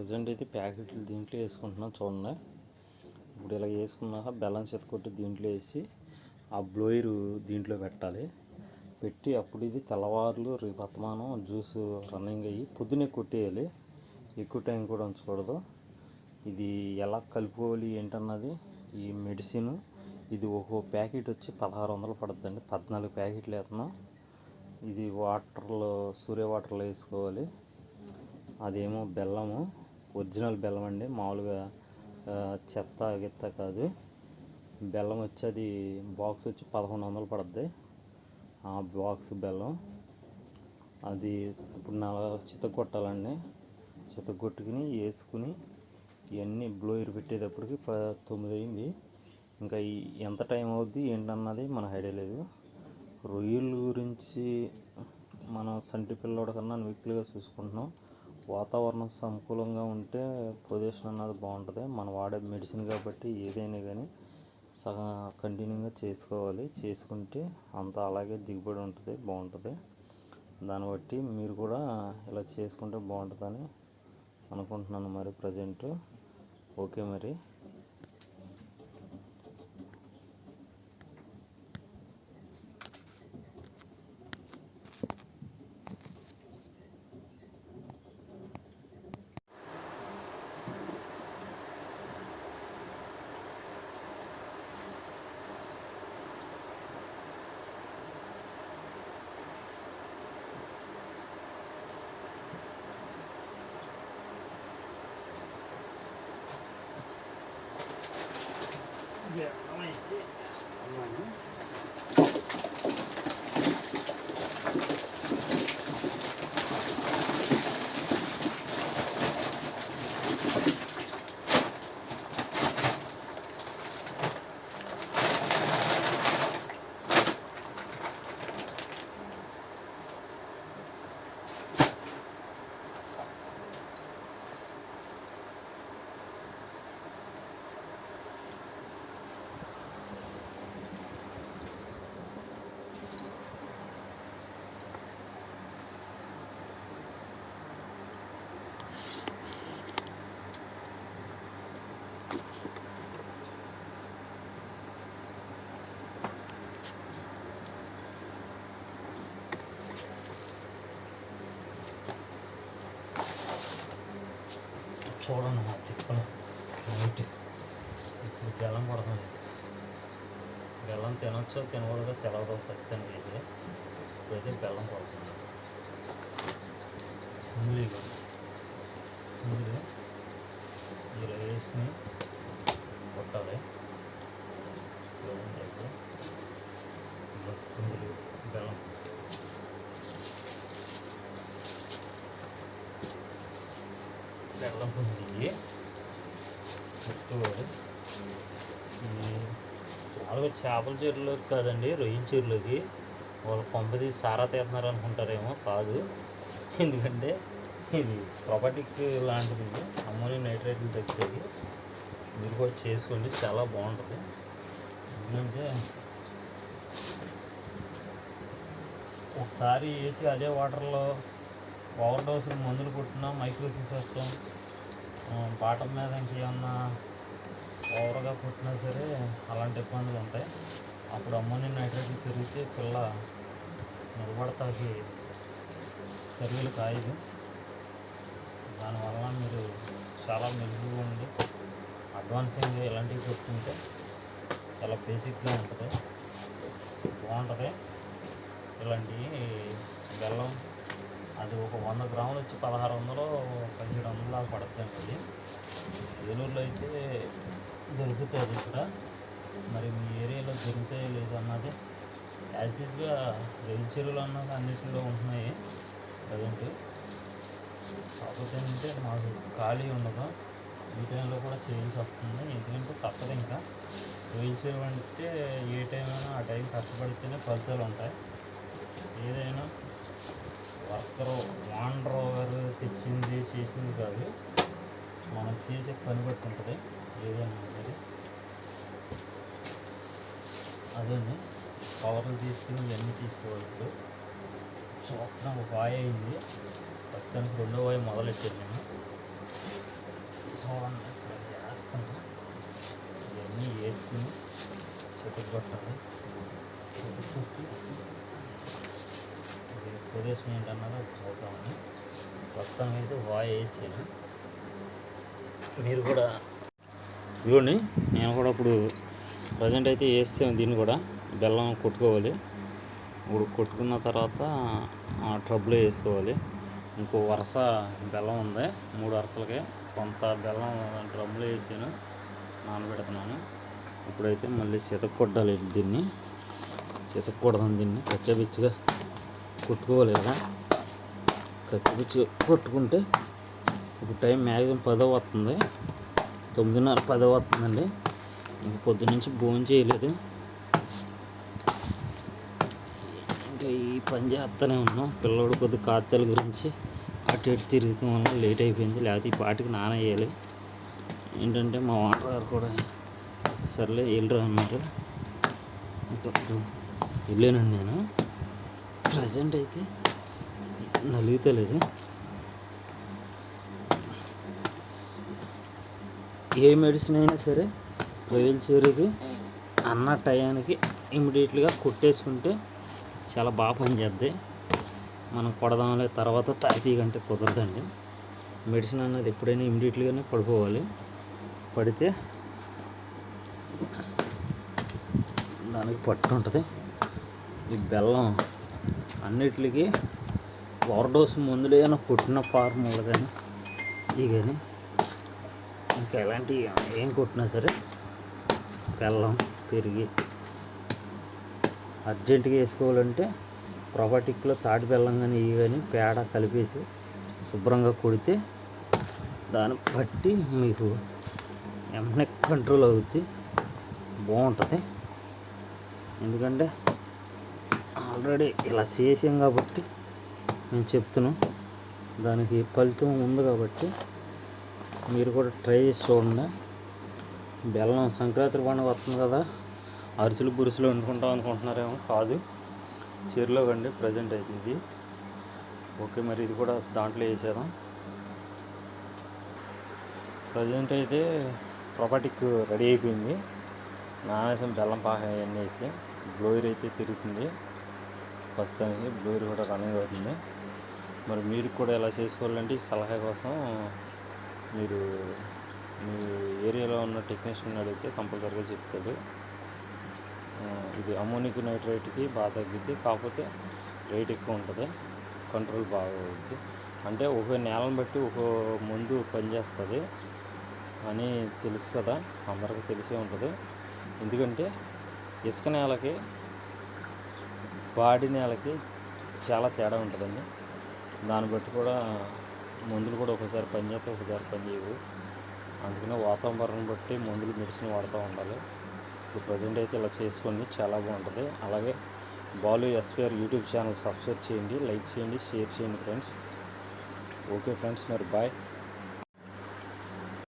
Present అయితే ప్యాకెట్లు దీంట్లో వేసుకుంటున్నాం చూడండి. ఇప్పుడు ఇలా వేసుకున్నాక బెల్లం చెత్తకొట్టి దీంట్లో వేసి ఆ బ్లోయర్ దీంట్లో పెట్టాలి. పెట్టి అప్పుడు ఇది తెల్లవారులు రేపు అత్తమానం జ్యూస్ రన్నింగ్ అయ్యి పొద్దున్నే కొట్టేయాలి. ఎక్కువ టైం కూడా ఉంచకూడదు. ఇది ఎలా కలుపుకోవాలి ఏంటన్నది ఈ మెడిసిన్. ఇది ఒక్కో ప్యాకెట్ వచ్చి పదహారు వందలు పడుతుందండి. పద్నాలుగు ప్యాకెట్లు వేస్తున్నాం. ఇది వాటర్లో సూర్య వాటర్లో వేసుకోవాలి. అదేమో బెల్లము. ఒరిజినల్ బెల్లం అండి. మామూలుగా చెత్త గిత్త కాదు. బెల్లం వచ్చి అది బాక్స్ వచ్చి పదకొండు వందలు పడుద్ది. ఆ బాక్స్ బెల్లం. అది ఇప్పుడు నాలుగు చితగొట్టాలండి చితగొట్టుకుని వేసుకుని ఇవన్నీ బ్లోయర్ పెట్టేటప్పటికి ప తొమ్మిది అయింది ఇంకా ఈ ఎంత టైం అవుద్ది ఏంటన్నది మనకు ఐడియా లేదు. రొయ్యల గురించి మనం సంటి పిల్లోడి కన్నా వీక్లీగా చూసుకుంటున్నాం. వాతావరణం సంకూలంగా ఉంటే పొజిషన్ అన్నది బాగుంటుంది. మనం వాడే మెడిసిన్ కాబట్టి ఏదైనా కానీ సగం కంటిన్యూగా చేసుకోవాలి. చేసుకుంటే అంతా అలాగే దిగుబడి ఉంటుంది బాగుంటుంది. దాన్ని బట్టి మీరు కూడా ఇలా చేసుకుంటే బాగుంటుందని అనుకుంటున్నాను మరి ప్రజెంట్. ఓకే మరి. Yeah, I want to do it. చూడండి మా తిప్పలు. నైట్ ఇప్పుడు బెల్లం పడుతుంది బెల్లం తినొచ్చో తినకూడదో తెలవదు ఖచ్చితంగా అయితే ఇప్పుడైతే బెల్లం పడుతుంది ముందు ముందు ఇలా వేసుకుని కొట్టాలి చూడండి అయితే ఇదిగో కుందులు బెల్లం బెల్లం పుంజి మామూలుగా చేపల చెరువులోకి కాదండి రొయ్యల చెరువులోకి వాళ్ళు పంపది సారా తీస్తున్నారు అనుకుంటారేమో కాదు. ఎందుకంటే ఇది ప్రాపర్టిక్ లాంటిది అమ్మోనియం నైట్రేట్లు తెచ్చేది మీరు కూడా చేసుకోండి చాలా బాగుంటుంది. ఎందుకంటే ఒకసారి వేసి అదే వాటర్లో ఓవర్ డోస్ మందులు కొట్టినా మైక్రోసిస్ వస్తాం. పాటల మీద ఇంకేమన్నా ఓవర్గా కొట్టినా సరే అలాంటి ఇబ్బందులు ఉంటాయి. అప్పుడు అమ్మోనియం నైట్రేట్ పెరిగితే పిల్ల నిలబడతాకి చర్యలు కాయదు దానివల్ల మీరు చాలా మెరుగుగా ఉండి అడ్వాన్సింగ్ ఇలాంటివి కొట్టుకుంటే చాలా బేసిక్గా ఉంటుంది. బాగుంటుంది. ఇలాంటివి బెల్లం అది ఒక వంద గ్రాములు వచ్చి పదహారు వందలు పదిహేడు వందలు దాకా పడుతుంది అది ఏలూరులో అయితే దొరుకుతుంది ఇక్కడ మరి మీ ఏరియాలో దొరుకుతాయో లేదో అన్నది యాక్చువల్గా వెల్ చెరువులు అన్నది అన్నిటిలో ఉంటున్నాయి. ప్రజెంట్ కాకపోతే ఏంటంటే మాకు ఖాళీ ఉండదు. ఈ టైంలో కూడా చేయాల్సి వస్తుంది. ఎందుకంటే తప్పదు ఇంకా. వెల్ చెరువు అంటే ఏ టైం అయినా ఆ టైం కష్టపడితేనే ఫలితాలు ఉంటాయి. ఏదైనా వర్కరు వాండర్ గారు తెచ్చింది చేసింది కాదు. మనం చేసే పని బట్టి ఉంటుంది. ఏదైనా సరే. అదండి కవర్లు తీసుకుని ఇవన్నీ తీసుకోవాలి ఇప్పుడు. చూస్తున్నాం ఒక వాయి అయింది. ప్రస్తుతానికి రెండో వాయి మొదలెట్టాను నేను. సో చేస్తాను ఇవన్నీ వేసుకుని చెట్టుకు కొట్టాలి. చెట్టు కొట్టి కొరియర్స్ ఏంటన్నారో ఏంటన్నది ప్రస్తుతం అయితే వాయి వేసాను మీరు కూడా ఇవ్వండి. నేను కూడా ఇప్పుడు ప్రజెంట్ అయితే వేసాను దీన్ని కూడా. బెల్లం కొట్టుకోవాలి. ఇప్పుడు కొట్టుకున్న తర్వాత ఆ వేసుకోవాలి. ఇంకో వరుస బెల్లం ఉంది. మూడు వరుసలకి కొంత బెల్లం డ్రమ్లో వేసాను. నానబెడుతున్నాను. ఇప్పుడైతే మళ్ళీ చితక్కొట్టాలి దీన్ని. కొడదాం దీన్ని. కచ్చపిచ్చిగా కొట్టుకోవాలి కదా. కొట్టుకుంటే ఇప్పుడు టైం మ్యాక్సిమం పదో వస్తుంది. తొమ్మిదిన్నర పదో వస్తుందండి. ఇంక పొద్దున్నుంచి భోజనం చేయలేదు. ఇంకా ఈ పని చేస్తూనే ఉన్నాం. పిల్లోడు కొద్ది కాత్యాల గురించి అటు ఇటు తిరుగుతాం వల్ల లేట్ అయిపోయింది. లేకపోతే ఈ పాటికి నాన వేయాలి. ఏంటంటే మా వాటర్ గారు కూడా సర్లే వెళ్ళరు అన్నారు వెళ్ళానండి నేను. ప్రజెంట్ అయితే. నలుగుతలేదు ఏ మెడిసిన్ అయినా సరే రొయ్యల చీరకి అన్న టయానికి ఇమీడియట్గా కొట్టేసుకుంటే చాలా బాగా పనిచేద్ది మనం కొడదాంలే తర్వాత తాగి కంటే కుదరదండి. మెడిసిన్ అన్నది ఎప్పుడైనా ఇమీడియట్గానే పడిపోవాలి. పడితే దానికి పట్టు ఉంటుంది. ఈ బెల్లం అన్నిటికి ఓవర్ డోస్ మందులు ఏమైనా కొట్టిన ఫార్ములా కానీ ఇవి కానీ ఇంకా ఎలాంటి ఏం కొట్టినా సరే బెల్లం పెరిగి అర్జెంటుగా వేసుకోవాలంటే ప్రొబటిక్లో తాటి బెల్లం కానీ ఇవి కానీ పేడ కలిపేసి శుభ్రంగా కొడితే దాన్ని బట్టి మీకు వెంటనే కంట్రోల్ అవుతుంది బాగుంటుంది. ఎందుకంటే ఆల్రెడీ ఇలా చేసాం కాబట్టి నేను చెప్తున్నాను దానికి ఫలితం ఉంది కాబట్టి మీరు కూడా ట్రై చేసి చూడండి. బెల్లం సంక్రాంతి పండుగ వస్తుంది కదా అరిసెలు బురుసులు వండుకుంటాం అనుకుంటున్నారేమో? కాదు. చీరలో కండి ప్రజెంట్ అయితే ఇది. ఓకే మరి ఇది కూడా దాంట్లో వేసేదాం ప్రజెంట్ అయితే ప్రాపర్టీకి రెడీ అయిపోయింది. నానేసం బెల్లం పాక అవన్నీ వేసి బ్లోయర్ అయితే తిరుగుతుంది. ప్రస్తుతానికి బ్లూర్ కూడా రన్నింగ్ అవుతుంది. మరి మీరు కూడా ఎలా చేసుకోవాలంటే ఈ సలహా కోసం మీరు మీ ఏరియాలో ఉన్న టెక్నీషియన్ అడిగితే కంపల్సరీగా చెప్తాడు. ఇది అమోనిక్ నైట్రేట్కి బాగా తగ్గిద్ది కాకపోతే రేట్ ఎక్కువ ఉంటుంది కంట్రోల్ బాగా అవుద్ది అంటే ఒక నేలను బట్టి ఒక ముందు పనిచేస్తుంది అని తెలుసు కదా అందరికీ తెలిసే ఉంటుంది. ఎందుకంటే ఇసుక నేలకి పాడి నేలకి చాలా తేడా ఉంటుందండి. దాన్ని బట్టి కూడా మందులు కూడా ఒకసారి పనిచేస్తే ఒకసారి పనిచేయవు అందుకనే వాతావరణం బట్టి మందులు మెడిసిన్ వాడుతూ ఉండాలి. ఇప్పుడు ప్రజెంట్ అయితే ఇలా చేసుకోండి చాలా బాగుంటుంది. అలాగే Balu SPR YouTube channel subscribe చేయండి లైక్ చేయండి షేర్ చేయండి ఫ్రెండ్స్. ఓకే ఫ్రెండ్స్ మరి బాయ్.